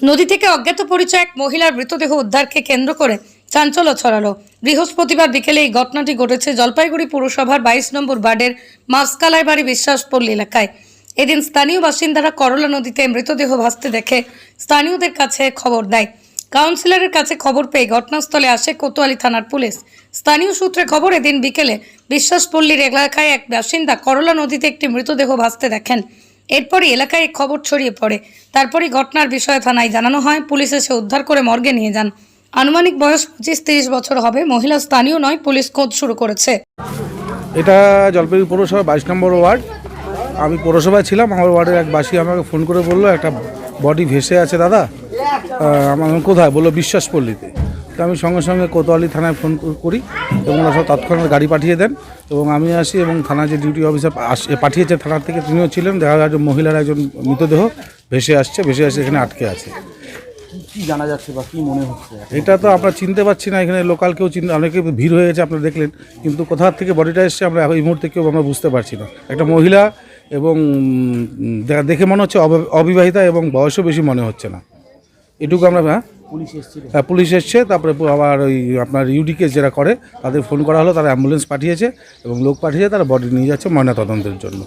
নদী থেকে অজ্ঞাত পরিচয় এক মহিলার মৃতদেহ উদ্ধারকে কেন্দ্র করে চাঞ্চল্য ছড়ালো। বৃহস্পতিবার বিকেলে এই ঘটনাটি ঘটেছে জলপাইগুড়ি পুরসভার বাইশ নম্বর ওয়ার্ডের মাসকালায় বাড়ি বিশ্বাসপল্লী এলাকায়। এদিন স্থানীয় বাসিন্দারা করলা নদীতে মৃতদেহ ভাসতে দেখে স্থানীয়দের কাছে খবর দেয়। কাউন্সিলরের কাছে খবর পেয়ে ঘটনাস্থলে আসে কোতোয়ালি থানার পুলিশ। স্থানীয় সূত্রে খবর, এদিন বিকেলে বিশ্বাসপল্লীর এলাকায় এক বাসিন্দা করলা নদীতে একটি মৃতদেহ ভাসতে দেখেন। এরপরই এলাকায় খবর ছড়িয়ে পড়ে। তারপরই ঘটনার বিষয়ে থানায় জানানো হয়, পুলিশ এসে উদ্ধার করে মর্গে নিয়ে যান। আনুমানিক বয়স পঁচিশ তিরিশ বছর হবে, মহিলা স্থানীয় নয়, পুলিশ খোঁজ শুরু করেছে। এটা জলপাইগুড়ি পৌরসভা বাইশ নম্বর ওয়ার্ড। আমি পৌরসভায় ছিলাম, আমার ওয়ার্ডের এক বাসী আমাকে ফোন করে বলল, একটা বডি ভেসে আছে দাদা। আমার কোথায়? বলল বিশ্বাসপল্লীতে তো আমি সঙ্গে সঙ্গে কোতোয়ালি থানায় ফোন করি এবং ওরা সব তৎক্ষণাৎ গাড়ি পাঠিয়ে দেন এবং আমি আসি এবং থানার যে ডিউটি অফিসার আস- পাঠিয়েছে থানার থেকে তিনিও ছিলেন। দেখা যায় মহিলার একজন মৃতদেহ ভেসে আসছে ভেসে আসছে এখানে আটকে আছে। কি জানা যাচ্ছে বা কি মনে হচ্ছে এটা তো আমরা চিনতে পারছি না এখানে লোকাল কেউ চিনতে অনেকে ভিড় হয়ে গেছে আপনারা দেখলেন। কিন্তু কোথা থেকে বডিটা এসছে আমরা এই মুহূর্তে কেউ আমরা বুঝতে পারছি না। একটা মহিলা এবং দেখে মনে হচ্ছে অব- অবিবাহিতা এবং বয়সও বেশি মনে হচ্ছে না। এটুকু আমরা হ্যাঁ? পুলিশ হ্যাঁ, এসছে তারপরে আবার ওই আপনার ইউডিকে যারা করে তাদের ফোন করা হলো তারা অ্যাম্বুলেন্স পাঠিয়েছে এবং লোক পাঠিয়েছে তারা বডি নিয়ে যাচ্ছে ময়না তদন্তের জন্য।